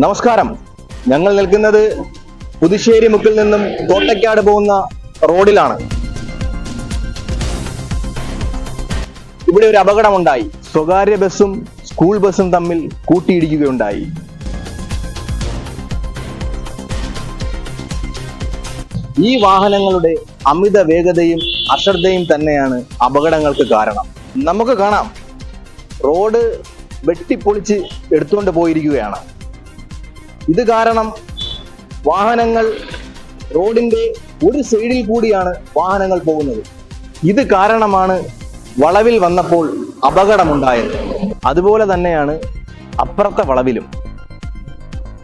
നമസ്കാരം. ഞങ്ങൾ നിൽക്കുന്നത് പുതുശ്ശേരി മുക്കിൽ നിന്നും തോട്ടയ്ക്കാട് പോകുന്ന റോഡിലാണ്. ഇവിടെ ഒരു അപകടമുണ്ടായി. സ്വകാര്യ ബസ്സും സ്കൂൾ ബസ്സും തമ്മിൽ കൂട്ടിയിടിക്കുകയുണ്ടായി. ഈ വാഹനങ്ങളുടെ അമിത വേഗതയും അശ്രദ്ധയും തന്നെയാണ് അപകടങ്ങൾക്ക് കാരണം. നമുക്ക് കാണാം. റോഡ് വെട്ടിപ്പൊളിച്ച് എടുത്തുകൊണ്ട് പോയിരിക്കുകയാണ്. ഇത് കാരണം വാഹനങ്ങൾ റോഡിന്റെ ഒരു സൈഡിൽ കൂടിയാണ് വാഹനങ്ങൾ പോകുന്നത്. ഇത് കാരണമാണ് വളവിൽ വന്നപ്പോൾ അപകടമുണ്ടായത്. അതുപോലെ തന്നെയാണ് അപ്പുറത്തെ വളവിലും.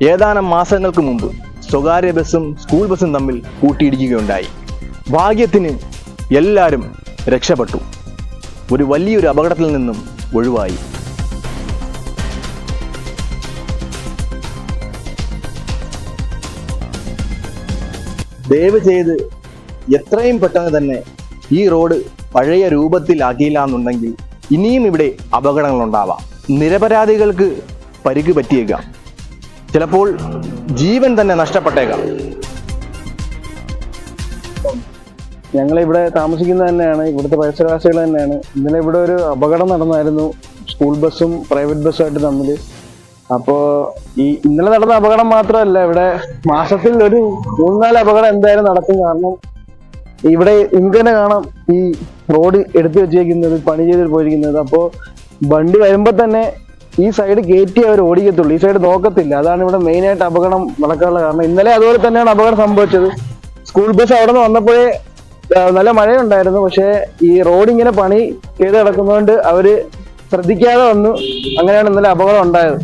ഏതാനും മാസങ്ങൾക്ക് മുമ്പ് സ്വകാര്യ ബസ്സും സ്കൂൾ ബസ്സും തമ്മിൽ കൂട്ടിയിടിക്കുകയുണ്ടായി. ഭാഗ്യത്തിന് എല്ലാവരും രക്ഷപ്പെട്ടു. ഒരു വലിയൊരു അപകടത്തിൽ നിന്നും ഒഴിവായി. ദയവ് ചെയ്ത് എത്രയും പെട്ടെന്ന് തന്നെ ഈ റോഡ് പഴയ രൂപത്തിലാക്കിയില്ല എന്നുണ്ടെങ്കിൽ ഇനിയും ഇവിടെ അപകടങ്ങൾ ഉണ്ടാവാം നിരപരാധികൾക്ക് പരിക്ക് പറ്റിയേക്കാം. ചിലപ്പോൾ ജീവൻ തന്നെ നഷ്ടപ്പെട്ടേക്കാം. ഞങ്ങൾ ഇവിടെ താമസിക്കുന്നത് തന്നെയാണ് ഇവിടുത്തെ പരിസരവാസികൾ തന്നെയാണ്. ഇന്നലെ ഇവിടെ ഒരു അപകടം നടന്നായിരുന്നു. സ്കൂൾ ബസ്സും പ്രൈവറ്റ് ബസ്സും ആയിട്ട് തമ്മിൽ അപ്പോ ഈ ഇന്നലെ നടന്ന അപകടം മാത്രമല്ല ഇവിടെ മാസത്തിൽ ഒരു മൂന്നാൽ അപകടം എന്തായാലും നടക്കും. കാരണം ഇവിടെ ഇങ്ങനെ കാണാം ഈ റോഡ് എടുത്തു വെച്ചേക്കുന്നത് പണി ചെയ്ത് പോയിരിക്കുന്നത്. അപ്പോ വണ്ടി വരുമ്പോ തന്നെ ഈ സൈഡ് കയറ്റി അവർ ഓടിക്കത്തുള്ളൂ. ഈ സൈഡ് നോക്കത്തില്ല. അതാണ് ഇവിടെ മെയിൻ ആയിട്ട് അപകടം നടക്കാനുള്ള കാരണം. ഇന്നലെ അതുപോലെ തന്നെയാണ് അപകടം സംഭവിച്ചത്. സ്കൂൾ ബസ് അവിടെ നിന്ന് വന്നപ്പോഴേ നല്ല മഴയുണ്ടായിരുന്നു. പക്ഷേ ഈ റോഡ് ഇങ്ങനെ പണി ചെയ്ത് കിടക്കുന്നതുകൊണ്ട് അവർ ശ്രദ്ധിക്കാതെ വന്നു. അങ്ങനെയാണ് ഇന്നലെ അപകടം ഉണ്ടായത്.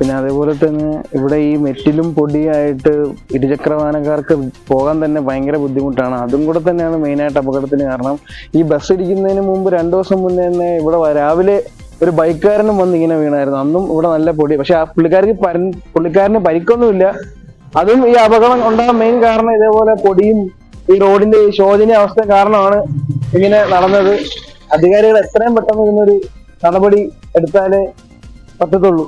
പിന്നെ അതേപോലെ തന്നെ ഇവിടെ ഈ മെറ്റിലും പൊടിയായിട്ട് ഇരുചക്ര വാഹനക്കാർക്ക് പോകാൻ തന്നെ ഭയങ്കര ബുദ്ധിമുട്ടാണ്. അതും കൂടെ തന്നെയാണ് മെയിനായിട്ട് അപകടത്തിന് കാരണം. ഈ ബസ് ഇടിക്കുന്നതിന് മുമ്പ് രണ്ടു ദിവസം മുന്നേ തന്നെ ഇവിടെ രാവിലെ ഒരു ബൈക്കുകാരനും വന്ന് ഇങ്ങനെ വീണായിരുന്നു. അന്നും ഇവിടെ നല്ല പൊടി. പക്ഷെ ആ പുള്ളിക്കാർക്ക് പുള്ളിക്കാരന് പരിക്കൊന്നുമില്ല. അതും ഈ അപകടം ഉണ്ടാകാൻ മെയിൻ കാരണം ഇതേപോലെ പൊടിയും ഈ റോഡിന്റെ ഈ ശോചനീയ അവസ്ഥ കാരണമാണ് ഇങ്ങനെ നടന്നത്. അധികാരികൾ എത്രയും പെട്ടെന്ന് ഇതിനൊരു നടപടി എടുത്താലേ പറ്റത്തുള്ളൂ.